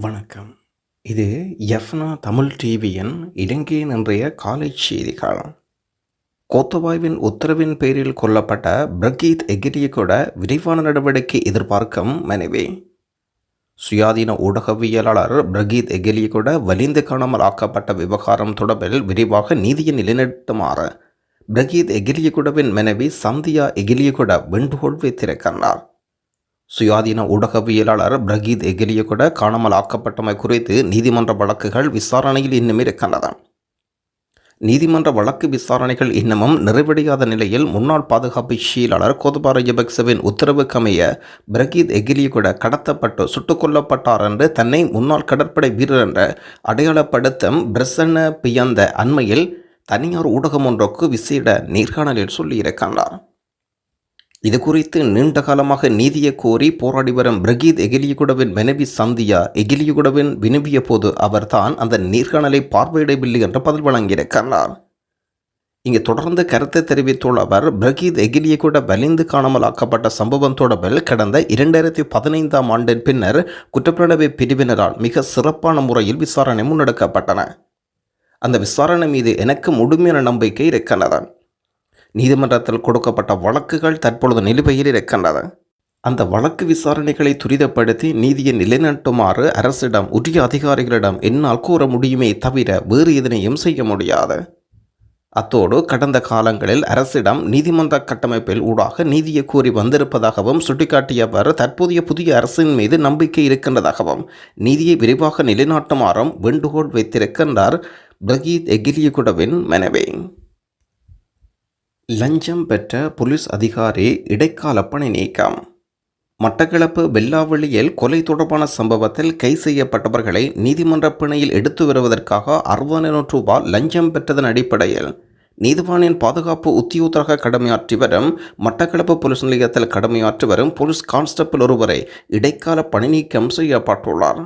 வணக்கம். இது எஃப்னா தமிழ் டிவியின் இலங்கையின் இன்றைய காலை செய்திகள் கோத்தவாய்வின் உத்தரவின் பேரில் கொல்லப்பட்ட பிரகீத் எகிரியகூட விரைவான நடவடிக்கை எதிர்பார்க்கும் மனைவி. சுயாதீன ஊடகவியலாளர் பிரகீத் எகிலியகூட வலிந்து காணாமல் ஆக்கப்பட்ட விவகாரம் தொடர்பில் விரிவாக நீதியை நிலைநிறுத்துமாறு பிரகீத் எகிலியகுடவின் மனைவி சந்தியா எகிலியகுட வேண்டுகோள் வைத்திருக்கிறார் சுயாதீன ஊடகவியலாளர் பிரகீத் எகிலியகுட காணாமல் ஆக்கப்பட்டமை குறித்து நீதிமன்ற வழக்குகள் விசாரணையில் இன்னும் இருக்கின்றன. நீதிமன்ற வழக்கு விசாரணைகள் இன்னமும் நிறைவடையாத நிலையில் முன்னாள் பாதுகாப்பு செயலாளர் கோதபா ராஜபக்சவின் உத்தரவுக்கமைய பிரகீத் எகிலியகுட கடத்தப்பட்டு சுட்டுக் கொல்லப்பட்டார் என்று தன்னை முன்னாள் கடற்படை வீரர் என்ற அடையாளப்படுத்தும் பிரசன்ன பியந்த அண்மையில் தனியார் ஊடகம் ஒன்றுக்கு விசேட நேர்காணலில் சொல்லியிருக்கின்றார். இது குறித்து நீண்ட காலமாக நீதியை கோரி போராடி வரும் பிரகீத் எகிலியகுடவின் மனைவி சந்தியா எகிலியகுடவின் வினவிய போது அவர்தான் அந்த நீர்காணலை பார்வையிடவில்லை என்று பதில் வழங்கியிருக்கிறார். இங்கு தொடர்ந்து கருத்தை தெரிவித்துள்ள அவர் பிரகீத் எகிலியகுட வலிந்து காணாமல் ஆக்கப்பட்ட சம்பவம் தொடர்பில் கடந்த இரண்டாயிரத்தி பதினைந்தாம் ஆண்டின் பின்னர் குற்றப்புலனாய்வு பிரிவினரால் மிக சிறப்பான முறையில் விசாரணை முன்னெடுக்கப்பட்டன. அந்த விசாரணை மீது எனக்கு முழுமையான நம்பிக்கை இருக்கின்றது நீதிமன்றத்தில் கொடுக்கப்பட்ட வழக்குகள் தற்பொழுது நிலுவையில் இருக்கின்றது அந்த வழக்கு விசாரணைகளை துரிதப்படுத்தி நீதியை நிலைநாட்டுமாறு அரசிடம் உரிய அதிகாரிகளிடம் என்னால் கூற முடியுமே தவிர வேறு எதனையும் செய்ய முடியாது. அத்தோடு கடந்த காலங்களில் அரசிடம் நீதிமன்ற கட்டமைப்பில் ஊடாக நீதியை கூறி வந்திருப்பதாகவும் சுட்டிக்காட்டியவர் தற்போதைய புதிய அரசின் மீது நம்பிக்கை இருக்கின்றதாகவும் நீதியை விரைவாக நிலைநாட்டுமாறும் வேண்டுகோள் வைத்திருக்கின்றார் பிரகீத் எகிலியகுடவின் மனைவி. லஞ்சம் பெற்ற போலீஸ் அதிகாரி இடைக்கால பணி நீக்கம். மட்டக்களப்பு வெல்லாவெளியில் கொலை தொடர்பான சம்பவத்தில் கை செய்யப்பட்டவர்களை நீதிமன்ற பிணையில் எடுத்து வருவதற்காக அறுபதாயிரம் ரூபாய் லஞ்சம் பெற்றதன் அடிப்படையில் நீதிவானின் பாதுகாப்பு உத்தியோகத்தராக கடமையாற்றி வரும் மட்டக்களப்பு போலீஸ் நிலையத்தில் கடமையாற்றி வரும் போலீஸ் கான்ஸ்டபிள் ஒருவரை இடைக்கால பணி நீக்கம் செய்யப்பட்டுள்ளார்.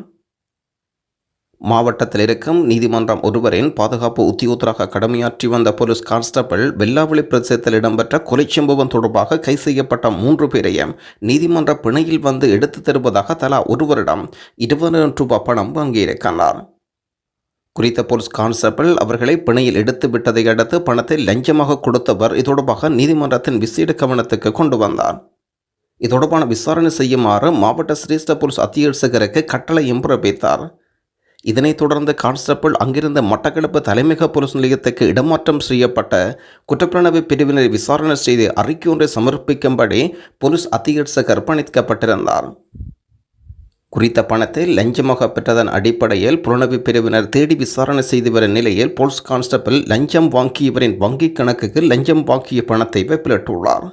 மாவட்டத்தில் இருக்கும் நீதிமன்றம் ஒருவரின் பாதுகாப்பு உத்தியோகத்தராக கடமையாற்றி வந்த போலீஸ் கான்ஸ்டபிள் வெல்லாவளி பிரதேசத்தில் இடம்பெற்ற கொலை சம்பவம் தொடர்பாக கை செய்யப்பட்ட மூன்று பேரையும் நீதிமன்ற பிணையில் வந்து எடுத்து தருவதாக தலா ஒருவரிடம் இருபதாயிரம் ரூபாய் பணம் வாங்கியிருக்கிறார். குறித்த போலீஸ் கான்ஸ்டபிள் அவர்களை பிணையில் எடுத்து விட்டதை அடுத்து பணத்தை லஞ்சமாக கொடுத்தவர் இது தொடர்பாக நீதிமன்றத்தின் விசேட கவனத்துக்கு கொண்டு வந்தார். இது தொடர்பான விசாரணை செய்யுமாறு மாவட்ட சிரேஷ்ட போலீஸ் அத்தியட்சகருக்கு கட்டளையும் பிறப்பித்தார். இதனைத் தொடர்ந்து கான்ஸ்டபிள் அங்கிருந்த மட்டக்களப்பு தலைமையக போலீஸ் நிலையத்துக்கு இடமாற்றம் செய்யப்பட்ட குற்றப்புலனாய்வு பிரிவினரை விசாரணை செய்து அறிக்கை ஒன்றை சமர்ப்பிக்கும்படி போலீஸ் அத்தியட்சகர் அர்ப்பணிக்கப்பட்டிருந்தார் குறித்த பணத்தை லஞ்சமாக பெற்றதன் அடிப்படையில் புலனவி பிரிவினர் தேடி விசாரணை செய்து வரும் நிலையில் போலீஸ் கான்ஸ்டபிள் லஞ்சம் வாங்கியவரின் வங்கிக் கணக்குக்கு லஞ்சம் வாங்கிய பணத்தை வெப்பிலிட்டுள்ளார்.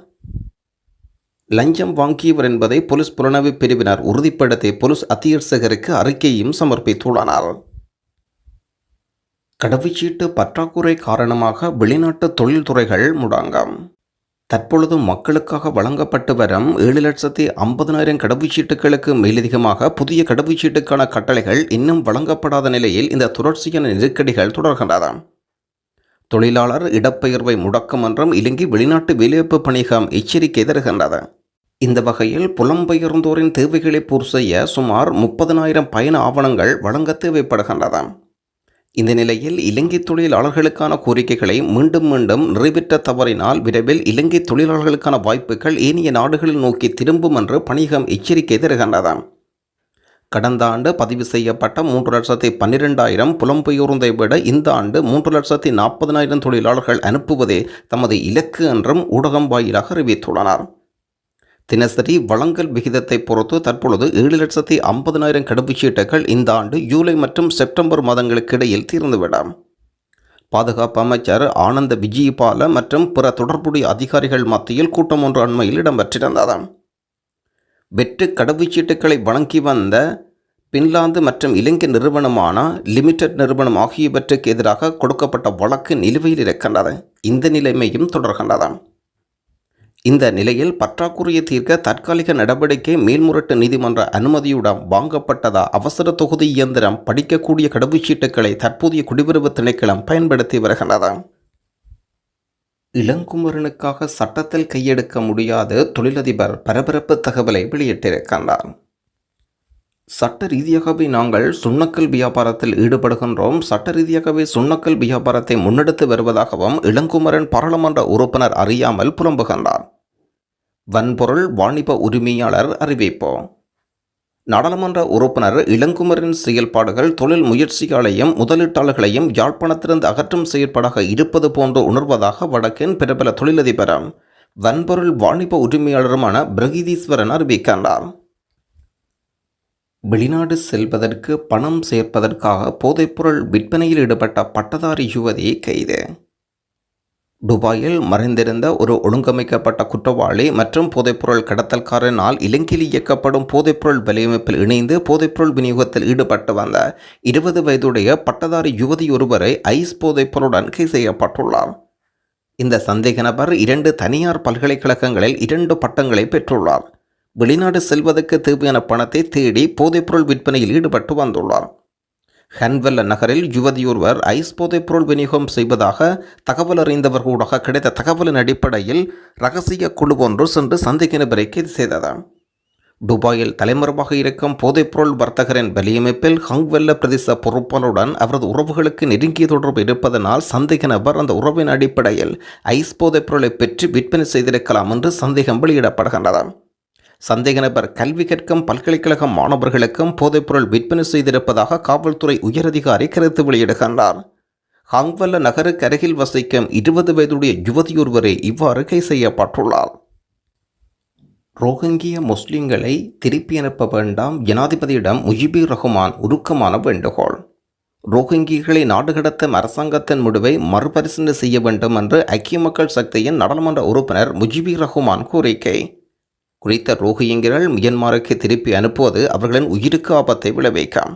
லஞ்சம் வாங்கியவர் என்பதை போலீஸ் புலனாய்வு பிரிவினர் உறுதிப்படுத்தி போலீஸ் அத்தியட்சகருக்கு அறிக்கையும் சமர்ப்பித்துள்ளனர். கடவுச்சீட்டு பற்றாக்குறை காரணமாக வெளிநாட்டு தொழில்துறைகள் முடங்கம். தற்பொழுது மக்களுக்காக வழங்கப்பட்டு வரும் ஏழு லட்சத்தி ஐம்பதனாயிரம் கடவுச்சீட்டுகளுக்கு மேலதிகமாக புதிய கடவுச்சீட்டுக்கான கட்டளைகள் இன்னும் வழங்கப்படாத நிலையில் இந்த தொடர்ச்சியான நெருக்கடிகள் தொடர்கின்றன. தொழிலாளர் இடப்பெயர்வை முடக்கம் என்றும் இலங்கை வெளிநாட்டு வேலைவாய்ப்பு பணிகம் எச்சரிக்கை தருகின்றது. இந்த வகையில் புலம்பெயர்ந்தோரின் தேவைகளை பூர்த்தி செய்ய சுமார் முப்பதனாயிரம் பயண ஆவணங்கள் வழங்க தேவைப்படுகின்றன. இந்த நிலையில் இலங்கை தொழிலாளர்களுக்கான கோரிக்கைகளை மீண்டும் மீண்டும் நிறைவேற்ற தவறினால் விரைவில் இலங்கை தொழிலாளர்களுக்கான வாய்ப்புகள் ஏனைய நாடுகளில் நோக்கி திரும்பும் என்று பணிகம் எச்சரிக்கை தருகின்றது கடந்த ஆண்டு பதிவு செய்யப்பட்ட மூன்று லட்சத்தி பன்னிரெண்டாயிரம் புலம்பெயர்ந்தை விட இந்த ஆண்டு மூன்று லட்சத்தி நாற்பதனாயிரம் தொழிலாளர்கள் அனுப்புவதே தமது இலக்கு என்றும் ஊடகம் வாயிலாக அறிவித்துள்ளனர். தினசரி வழங்கல் விகிதத்தை பொறுத்து தற்பொழுது ஏழு லட்சத்தி ஐம்பதனாயிரம் கடவுச்சீட்டுகள் இந்த ஆண்டு ஜூலை மற்றும் செப்டம்பர் மாதங்களுக்கு இடையில் தீர்ந்துவிடும். பாதுகாப்பு அமைச்சர் ஆனந்த விஜயபால மற்றும் பிற தொடர்புடைய அதிகாரிகள் மத்தியில் கூட்டம் ஒன்று அண்மையில் இடம்பெற்றிருந்தது. வெற்று கடவுச்சீட்டுகளை வழங்கி வந்த பின்லாந்து மற்றும் இலங்கை நிறுவனமான லிமிடெட் நிறுவனம் ஆகியவற்றுக்கு எதிராக கொடுக்கப்பட்ட வழக்கு நிலுவையில் இருக்கின்றது. இந்த நிலைமையும் தொடர்கின்றது. இந்த நிலையில் பற்றாக்குறையை தீர்க்க தற்காலிக நடவடிக்கை மேல்முரட்டு நீதிமன்ற அனுமதியுடன் வாங்கப்பட்டதா? அவசர தொகுதி இயந்திரம் படிக்கக்கூடிய கடவுச்சீட்டுகளை தற்போதைய குடியுறவு திணைக்களம் பயன்படுத்தி வருகிறது இளங்குமரனுக்காக சட்டத்தில் கையெடுக்க முடியாது தொழிலதிபர் பரபரப்பு தகவலை வெளியிட்டிருக்கின்றார். சட்ட ரீதியாகவே நாங்கள் சுண்ணக்கல் வியாபாரத்தில் ஈடுபடுகின்றோம். சட்ட ரீதியாகவே சுண்ணக்கல் வியாபாரத்தை முன்னெடுத்து வருவதாகவும் இளங்குமரன் பாராளுமன்ற உறுப்பினர் அறியாமல் புலம்புகின்றார். வன்பொருள் வாணிப உரிமையாளர் அறிவிப்பு. நாடாளுமன்ற உறுப்பினர் இளங்குமரின் செயல்பாடுகள் தொழில் முயற்சிகளையும் முதலீட்டாளர்களையும் யாழ்ப்பாணத்திலிருந்து அகற்றும் செயற்பாடாக இருப்பது போன்று உணர்வதாக வடக்கின் பிரபல தொழிலதிபரம் வன்பொருள் வாணிப உரிமையாளருமான பிரகிதீஸ்வரன் அறிவிக்கின்றார். வெளிநாடு செல்வதற்கு பணம் சேர்ப்பதற்காக போதைப்பொருள் விற்பனையில் ஈடுபட்ட பட்டதாரி யுவதி கைது. துபாயில் மறைந்திருந்த ஒரு ஒழுங்கமைக்கப்பட்ட குற்றவாளி மற்றும் போதைப்பொருள் கடத்தல்காரனால் இலங்கையில் இயக்கப்படும் போதைப்பொருள் வலையமைப்பில் இணைந்து போதைப்பொருள் விநியோகத்தில் ஈடுபட்டு வந்த இருபது வயதுடைய பட்டதாரி யுவதி ஒருவரை ஐஸ் போதைப்பொருளுடன் கைது செய்யப்பட்டுள்ளார். இந்த சந்தேக நபர் இரண்டு தனியார் பல்கலைக்கழகங்களில் இரண்டு பட்டங்களை பெற்றுள்ளார். வெளிநாடு செல்வதற்கு தேவையான பணத்தை தேடி போதைப்பொருள் விற்பனையில் ஈடுபட்டு வந்துள்ளார். ஹன்வெல்ல நகரில் யுவதியொருவர் ஐஸ் போதைப்பொருள் விநியோகம் செய்வதாக தகவல் அறிந்தவர் ஊடாக கிடைத்த தகவலின் அடிப்படையில் ரகசிய குழு ஒன்று சென்று சந்தேக நபரை கைது செய்தது. துபாயில் தலைமறைவாக இருக்கும் போதைப்பொருள் வர்த்தகரின் வலியமைப்பில் ஹங்வெல்ல பிரதேச பொறுப்பாளருடன் அவரது உறவுகளுக்கு நெருங்கிய தொடர்பு இருப்பதனால் சந்தேக நபர் அந்த உறவின் அடிப்படையில் ஐஸ் போதைப்பொருளை பெற்று விற்பனை செய்திருக்கலாம் என்று சந்தேகம் வெளியிடப்படுகின்றது. சந்தேக நபர் கல்வி கற்கும் பல்கலைக்கழக மாணவர்களுக்கும் போதைப்பொருள் விற்பனை செய்திருப்பதாக காவல்துறை உயரதிகாரி கருத்து வெளியிடுகின்றார். ஹாங்வல்ல நகருக்கு அருகில் வசிக்கும் இருபது வயதுடைய யுவதியொருவரே இவ்வாறு கை செய்யப்பட்டுள்ளார். ரோஹிங்கிய முஸ்லிம்களை திருப்பி அனுப்ப வேண்டாம் ஜனாதிபதியிடம் முஜிபுர் ரஹ்மான் உருக்கமான வேண்டுகோள். ரோஹிங்கிகளை நாடு கடத்தும் அரசாங்கத்தின் முடிவை மறுபரிசீலனை செய்ய வேண்டும் என்று ஐக்கிய மக்கள் சக்தியின் நாடாளுமன்ற உறுப்பினர் முஜிபுர் ரஹ்மான் கோரிக்கை. குறித்த ரோஹிங்கியர்கள் மியன்மாருக்கு திருப்பி அனுப்புவது அவர்களின் உயிருக்கு ஆபத்தை விளைவிக்கும்.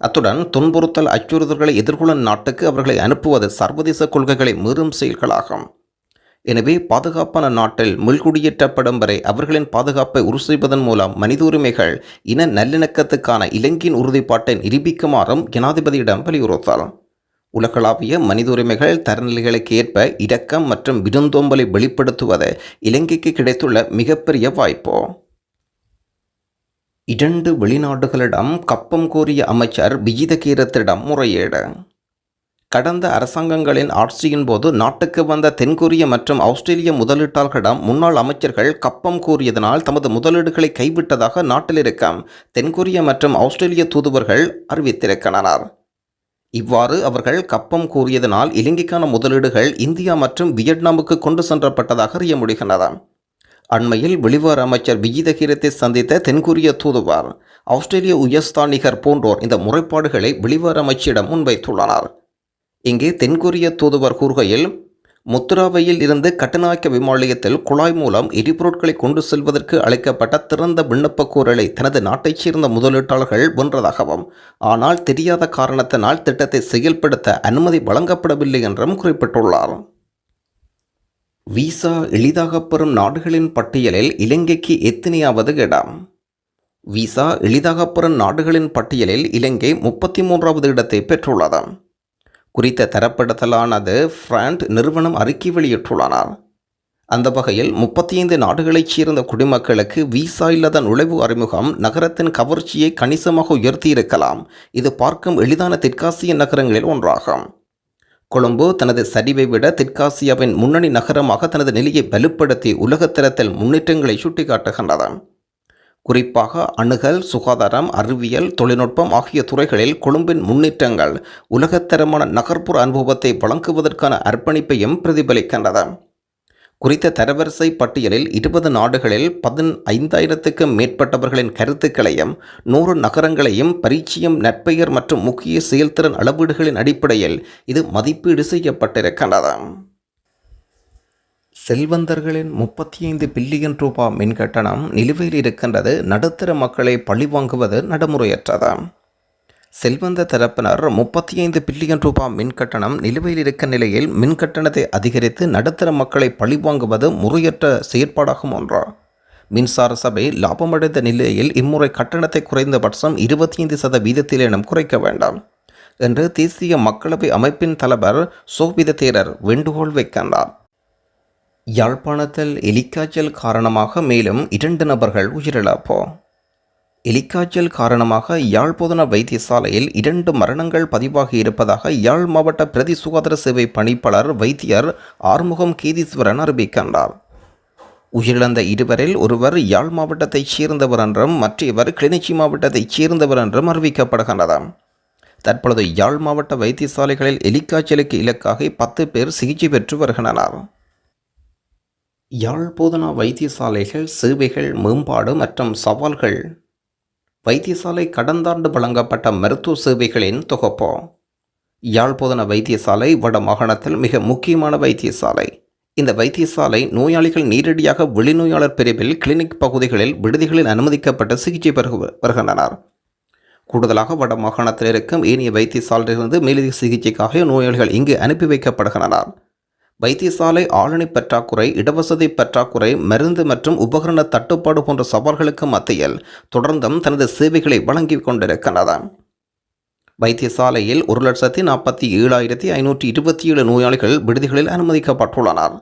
அத்துடன் துன்புறுத்தல் அச்சுறுத்தல்களை எதிர்கொள்ளும் நாட்டுக்கு அவர்களை அனுப்புவது சர்வதேச கொள்கைகளை மீறும் செயல்களாகும். எனவே பாதுகாப்பான நாட்டில் மீள்குடியேற்றப்படும் வரை அவர்களின் பாதுகாப்பை உறுதி செய்வதன் மூலம் மனித உரிமைகள் இன நல்லிணக்கத்துக்கான இலங்கையின் உறுதிப்பாட்டை நிரூபிக்குமாறும் ஜனாதிபதியிடம் வலியுறுத்தலாம் உலகளாவிய மனித உரிமைகள் தரநிலைகளுக்கு ஏற்ப இரக்கம் மற்றும் விருந்தோம்பலை வெளிப்படுத்துவது இலங்கைக்கு கிடைத்துள்ள மிகப்பெரிய வாய்ப்பு. இரண்டு வெளிநாடுகளிடம் கப்பம் கோரிய அமைச்சர் விஜிதகீரத்திடம் முறையீடு. கடந்த அரசாங்கங்களின் ஆட்சியின் போது நாட்டுக்கு வந்த தென்கொரிய மற்றும் ஆஸ்திரேலிய முதலீட்டாளர்களிடம் முன்னாள் அமைச்சர்கள் கப்பம் கூறியதனால் தமது முதலீடுகளை கைவிட்டதாக நாட்டில் இருக்கும் தென்கொரிய மற்றும் ஆஸ்திரேலிய தூதுவர்கள் அறிவித்திருக்கின்றனர். இவ்வாறு அவர்கள் கப்பம் கூறியதனால் இலங்கைக்கான முதலீடுகள் இந்தியா மற்றும் வியட்நாமுக்கு கொண்டு சென்றப்பட்டதாக அறிய முடிகின்றது அண்மையில் வெளிவார அமைச்சர் விஜிதகீரத்தை சந்தித்த தென்கொரிய தூதுவர் ஆஸ்திரேலிய உயர்ஸ்தானிகர் போன்றோர் இந்த முறைப்பாடுகளை வெளிவார அமைச்சிடம் முன்வைத்துள்ளனர். இங்கே தென்கொரிய தூதுவர் கூறுகையில் முத்துராவையில் இருந்து கட்டுநாயக்க விமாலயத்தில் குழாய் மூலம் எரிபொருட்களை கொண்டு செல்வதற்கு அழைக்கப்பட்ட திறந்த விண்ணப்ப கூறலை தனது நாட்டைச் சேர்ந்த முதலீட்டாளர்கள் வென்றதாகவும் ஆனால் தெரியாத காரணத்தினால் திட்டத்தை செயல்படுத்த அனுமதி வழங்கப்படவில்லை என்றும் குறிப்பிட்டுள்ளார். விசா எளிதாக பெறும் நாடுகளின் பட்டியலில் இலங்கைக்கு எத்தனையாவது இடம்? விசா எளிதாக பெறும் நாடுகளின் பட்டியலில் இலங்கை முப்பத்தி மூன்றாவது இடத்தை பெற்றுள்ளது. குறித்த தரப்படுத்தலானது பிராண்ட் நிறுவனம் அறிக்கை வெளியிட்டுள்ளனர். அந்த வகையில் முப்பத்தி ஐந்து நாடுகளைச் சேர்ந்த குடிமக்களுக்கு விசா இல்லாத நுழைவு அறிமுகம் நகரத்தின் கவர்ச்சியை கணிசமாக உயர்த்தியிருக்கலாம். இது பார்க்கும் எளிதான தெற்காசிய நகரங்களில் ஒன்றாகும். கொழும்பு தனது சரிவை விட தெற்காசியாவின் முன்னணி நகரமாக தனது நிலையை வலுப்படுத்தி உலகத்தரத்தில் முன்னேற்றங்களை சுட்டிக்காட்டுகின்றது. குறிப்பாக அணுகல் சுகாதாரம் அறிவியல் தொழில்நுட்பம் ஆகிய துறைகளில் கொழும்பின் முன்னேற்றங்கள் உலகத்தரமான நகர்ப்புற அனுபவத்தை வழங்குவதற்கான அர்ப்பணிப்பையும் பிரதிபலிக்கின்றது குறித்த தரவரிசை பட்டியலில் இருபது நாடுகளில் பதின் ஐந்தாயிரத்துக்கும் மேற்பட்டவர்களின் கருத்துக்களையும் நூறு நகரங்களையும் பரிச்சயம் நற்பெயர் மற்றும் முக்கிய செயல்திறன் அளவீடுகளின் அடிப்படையில் இது மதிப்பீடு செய்யப்பட்டிருக்கின்றது. செல்வந்தர்களின் முப்பத்தி ஐந்து பில்லியன் ரூபாய் மின் கட்டணம் நிலுவையில் இருக்கின்றது. நடுத்தர மக்களை பழிவாங்குவது நடைமுறையற்றது. செல்வந்த தரப்பினர் முப்பத்தி ஐந்து பில்லியன் ரூபாய் மின் கட்டணம் நிலுவையில் இருக்க நிலையில் மின் கட்டணத்தை அதிகரித்து நடுத்தர மக்களை பழிவாங்குவது முறையற்ற செயற்பாடாகும் ஒன்று. மின்சார சபை லாபமடைந்த நிலையில் இம்முறை கட்டணத்தை குறைந்தபட்சம் இருபத்தி ஐந்து சதவீதத்திலேனும் குறைக்க வேண்டாம் என்று தேசிய மக்களவை அமைப்பின் தலைவர் சோபித தேரர் வேண்டுகோள் வைக்கின்றார். யாழ்ப்பாணத்தில் எலிக்காய்ச்சல் காரணமாக மேலும் இரண்டு நபர்கள் உயிரிழப்பு. எலிக்காய்ச்சல் காரணமாக யாழ்ப்பாண வைத்தியசாலையில் இரண்டு மரணங்கள் பதிவாகி இருப்பதாக யாழ் மாவட்ட பிரதி சுகாதார சேவை பணிப்பாளர் வைத்தியர் ஆறுமுகம் கீதீஸ்வரன் அறிவிக்கின்றார். உயிரிழந்த இருவரில் ஒருவர் யாழ் மாவட்டத்தைச் சேர்ந்தவர் என்றும் மற்றவர் கிளிநொச்சி மாவட்டத்தைச் சேர்ந்தவர் என்றும் அறிவிக்கப்படுகின்றது. தற்பொழுது யாழ் மாவட்ட வைத்தியசாலைகளில் எலிக்காய்ச்சலுக்கு இலக்காக பத்து பேர் சிகிச்சை பெற்று வருகின்றனர். யாழ் போதனா வைத்தியசாலைகள் சேவைகள் மேம்பாடு மற்றும் சவால்கள்? வைத்தியசாலை கடந்தாண்டு வழங்கப்பட்ட மருத்துவ சேவைகளின் தொகுப்பு. யாழ்ப்போதன வைத்தியசாலை வட மாகாணத்தில் மிக முக்கியமான வைத்தியசாலை. இந்த வைத்தியசாலை நோயாளிகள் நேரடியாக வெளிநோயாளர் பிரிவில் கிளினிக் பகுதிகளில் விடுதிகளில் அனுமதிக்கப்பட்டு சிகிச்சை பெறு வருகின்றனர் கூடுதலாக வட மாகாணத்தில் இருக்கும் ஏனைய வைத்தியசாலையிலிருந்து மேலதிக சிகிச்சைக்காக நோயாளிகள் இங்கு அனுப்பி வைக்கப்படுகின்றனர். வைத்தியசாலை ஆளணி பற்றாக்குறை இடவசதி பற்றாக்குறை மருந்து மற்றும் உபகரண தட்டுப்பாடு போன்ற சவால்களுக்கு மத்தியில் தொடர்ந்தும் தனது சேவைகளை வழங்கி கொண்டிருக்கின்றது வைத்தியசாலையில் ஒரு லட்சத்தி நாற்பத்தி ஏழாயிரத்தி ஐநூற்றி இருபத்தி ஏழு நோயாளிகள் விடுதிகளில் அனுமதிக்கப்பட்டுள்ளனர்.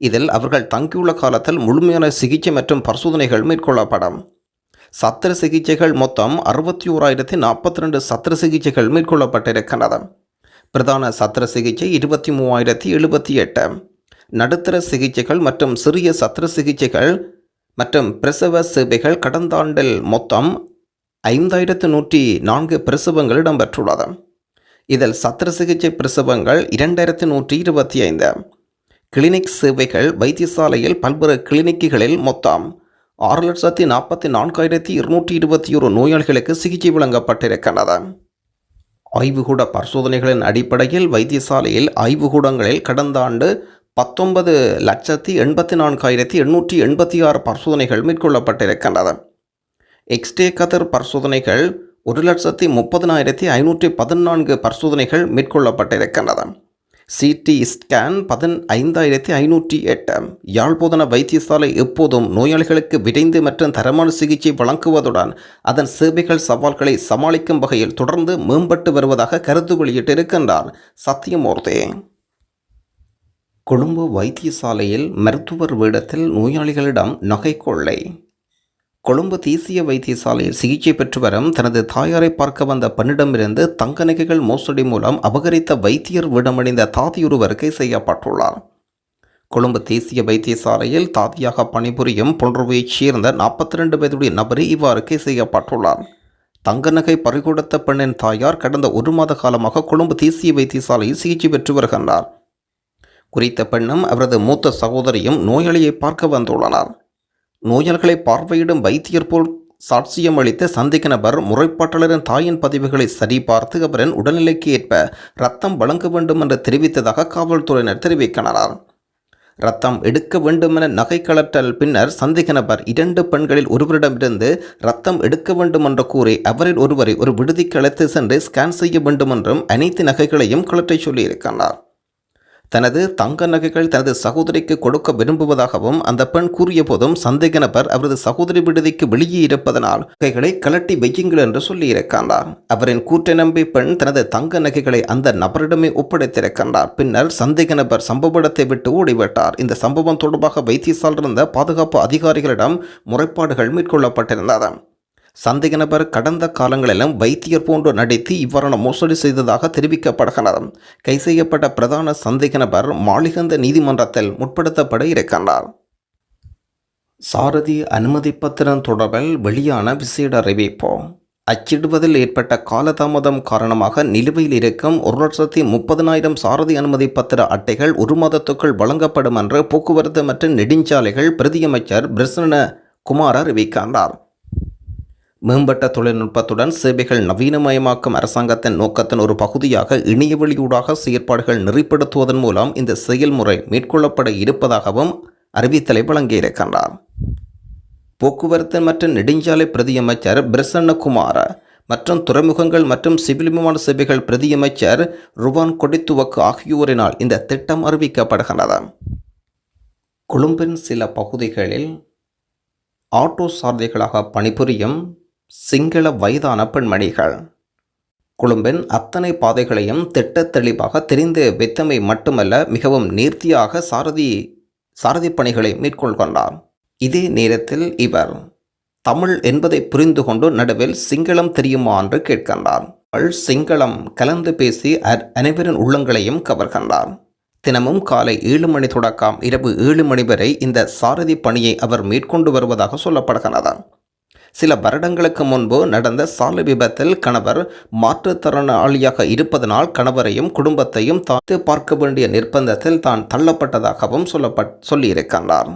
இதில் அவர்கள் தங்கியுள்ள காலத்தில் முழுமையான சிகிச்சை மற்றும் பரிசோதனைகள் மேற்கொள்ளப்படும். சத்திர சிகிச்சைகள் மொத்தம் அறுபத்தி ஓராயிரத்தி நாற்பத்தி ரெண்டு சத்திர சிகிச்சைகள் மேற்கொள்ளப்பட்டிருக்கின்றன. பிரதான சத்திர சிகிச்சை இருபத்தி மூவாயிரத்தி எழுபத்தி எட்டு. நடுத்தர சிகிச்சைகள் மற்றும் சிறிய சத்திர சிகிச்சைகள் மற்றும் பிரசவ சேவைகள் கடந்த ஆண்டில் மொத்தம் ஐந்தாயிரத்து நூற்றி நான்கு பிரசவங்கள் இடம்பெற்றுள்ளது. இதில் சத்திர சிகிச்சை பிரசவங்கள் இரண்டாயிரத்து நூற்றி இருபத்தி ஐந்து. கிளினிக் சேவைகள் வைத்தியசாலையில் பல்வேறு கிளினிக்குகளில் மொத்தம் ஆறு லட்சத்தி நாற்பத்தி நான்காயிரத்தி இருநூற்றி இருபத்தி ஒரு நோயாளிகளுக்கு சிகிச்சை வழங்கப்பட்டிருக்கின்றது. ஆய்வுகூட பரிசோதனைகளின் அடிப்படையில் வைத்தியசாலையில் ஆய்வுகூடங்களில் கடந்த ஆண்டு பத்தொன்பது லட்சத்தி எண்பத்தி நான்காயிரத்தி எண்ணூற்றி எண்பத்தி ஆறு பரிசோதனைகள் மேற்கொள்ளப்பட்டிருக்கின்றது. எக்ஸ்டே கதிர் பரிசோதனைகள் ஒரு லட்சத்தி முப்பதினாயிரத்தி ஐநூற்றி பதினான்கு பரிசோதனைகள் மேற்கொள்ளப்பட்டிருக்கின்றது. சிடி ஸ்கேன் பதன் ஐந்தாயிரத்தி ஐநூற்றி எட்டு. யாழ்ப்போதன வைத்தியசாலை எப்போதும் நோயாளிகளுக்கு விரைந்து மற்றும் தரமான சிகிச்சை வழங்குவதுடன் அதன் சேவைகள் சவால்களை சமாளிக்கும் வகையில் தொடர்ந்து மேம்பட்டு வருவதாக கருத்து வெளியிட்டிருக்கின்றார் சத்தியமூர்த்தி கொழும்பு வைத்தியசாலையில் மருத்துவர் வேடத்தில் நோயாளிகளிடம் நகை கொள்ளை கொழும்பு தேசிய வைத்தியசாலையில் சிகிச்சை பெற்று வரும் தனது தாயாரை பார்க்க வந்த பெண்ணிடமிருந்து தங்க நகைகள் மோசடி மூலம் அபகரித்த வைத்தியர் விடமடைந்த தாதியொருவர் கை செய்யப்பட்டுள்ளார். கொழும்பு தேசிய வைத்தியசாலையில் தாதியாக பணிபுரியும் பொன்றுவையைச் சேர்ந்த நாற்பத்தி ரெண்டு வயதுடைய நபர் இவ்வாறு கை செய்யப்பட்டுள்ளார். தங்க நகை பறிகொடுத்த பெண்ணின் தாயார் கடந்த ஒரு மாத காலமாக கொழும்பு தேசிய வைத்தியசாலையில் சிகிச்சை பெற்று வருகின்றார். குறித்த பெண்ணும் அவரது மூத்த சகோதரியும் நோயாளியை பார்க்க வந்துள்ளனர். நோயாளிகளை பார்வையிடும் வைத்தியர் போல் சாட்சியம் அளித்த சந்தேக நபர் முறைப்பாட்டாளரின் தாயின் பதிவுகளை சரிபார்த்து அவரின் உடல்நிலைக்கு ஏற்ப ரத்தம் வழங்க வேண்டும் என்று தெரிவித்ததாக காவல்துறையினர் தெரிவிக்கின்றனர். ரத்தம் எடுக்க வேண்டுமென நகை கலற்றல் பின்னர் சந்தேக நபர் இரண்டு பெண்களில் ஒருவரிடமிருந்து ரத்தம் எடுக்க வேண்டும் என்று கூறி அவரில் ஒருவரை ஒரு விடுதிக்கு அழைத்து சென்று ஸ்கேன் செய்ய வேண்டும் என்றும் அனைத்து நகைகளையும் கலற்றை சொல்லியிருக்கிறார் தனது தங்க நகைகள் தனது சகோதரிக்கு கொடுக்க விரும்புவதாகவும் அந்த பெண் கூறிய போதும் சந்தேக நபர் அவரது சகோதரி விடுதிக்கு வெளியே இருப்பதனால் நகைகளை கலட்டி வையுங்கள் என்று சொல்லியிருக்கின்றார். அவரின் கூற்றை நம்பி பெண் தனது தங்க நகைகளை அந்த நபரிடமே ஒப்படைத்திருக்கின்றார். பின்னர் சந்தேக நபர் சம்பவ இடத்தை விட்டு ஓடிவிட்டார். இந்த சம்பவம் தொடர்பாக வைத்தியசால் இருந்த பாதுகாப்பு அதிகாரிகளிடம் முறைப்பாடுகள் மேற்கொள்ளப்பட்டிருந்தது. சந்தேக நபர் கடந்த காலங்களிலும் வைத்தியர் போன்று நடித்து இவ்வாறான மோசடி செய்ததாக தெரிவிக்கப்படுகிறது. கை செய்யப்பட்ட பிரதான சந்தேக நபர் மாளிகந்த நீதிமன்றத்தில் முற்படுத்தப்பட இருக்கின்றார். சாரதி அனுமதி பத்திரம் தொடர்பில் வெளியான விசேட அறிவிப்பு அச்சிடுவதில் ஏற்பட்ட காலதாமதம் காரணமாக நிலுவையில் இருக்கும் ஒரு லட்சத்தி முப்பதினாயிரம் சாரதி அனுமதி பத்திர அட்டைகள் ஒரு மாதத்துக்குள் வழங்கப்படும் என்று போக்குவரத்து மற்றும் நெடுஞ்சாலைகள் பிரதியமைச்சர் பிரசன்ன குமார் அறிவிக்கின்றார். மேம்பட்ட தொழில்நுட்பத்துடன் சேவைகள் நவீனமயமாக்கும் அரசாங்கத்தின் நோக்கத்தின் ஒரு பகுதியாக இணையவெளியூடாக செயற்பாடுகள் நெறிப்படுத்துவதன் மூலம் இந்த செயல்முறை மேற்கொள்ளப்பட இருப்பதாகவும் அறிவித்தலை வழங்கியிருக்கின்றார் போக்குவரத்து மற்றும் நெடுஞ்சாலை பிரதியமைச்சர் பிரசன்னகுமார மற்றும் துறைமுகங்கள் மற்றும் சிவில் விமான சேவைகள் பிரதியமைச்சர் ருவான் கொடித்துவக்கு ஆகியோரினால் இந்த திட்டம் அறிவிக்கப்படுகின்றது. கொழும்பின் சில பகுதிகளில் ஆட்டோ சாரதிகளாக பணிபுரியும் சிங்கள வயதான பெண்மணிகள். கொழும்பின் அத்தனை பாதைகளையும் திட்ட தெளிவாக தெரிந்து வைத்தமை மட்டுமல்ல மிகவும் நேர்த்தியாக சாரதி சாரதி பணிகளை மேற்கொள்கொண்டார் இதே நேரத்தில் இவர் தமிழ் என்பதை புரிந்து கொண்டு நடுவில் சிங்களம் தெரியுமா? என்று கேட்கின்றார். அவள் சிங்களம் கலந்து பேசி அனைவரின் உள்ளங்களையும் கவர்கின்றார். தினமும் காலை ஏழு மணி தொடக்கம் இரவு ஏழு மணி வரை இந்த சாரதி பணியை அவர் மேற்கொண்டு வருவதாக சொல்லப்படுகிறது சில வருடங்களுக்கு முன்பு நடந்த சாலை விபத்தில் கணவர் மாற்றுத்திறனாளியாக இருப்பதனால் கணவரையும் குடும்பத்தையும் தாத்து பார்க்க வேண்டிய நிர்பந்தத்தில் தான் தள்ளப்பட்டதாகவும் சொல்லப்பட் சொல்லியிருக்கின்றார்.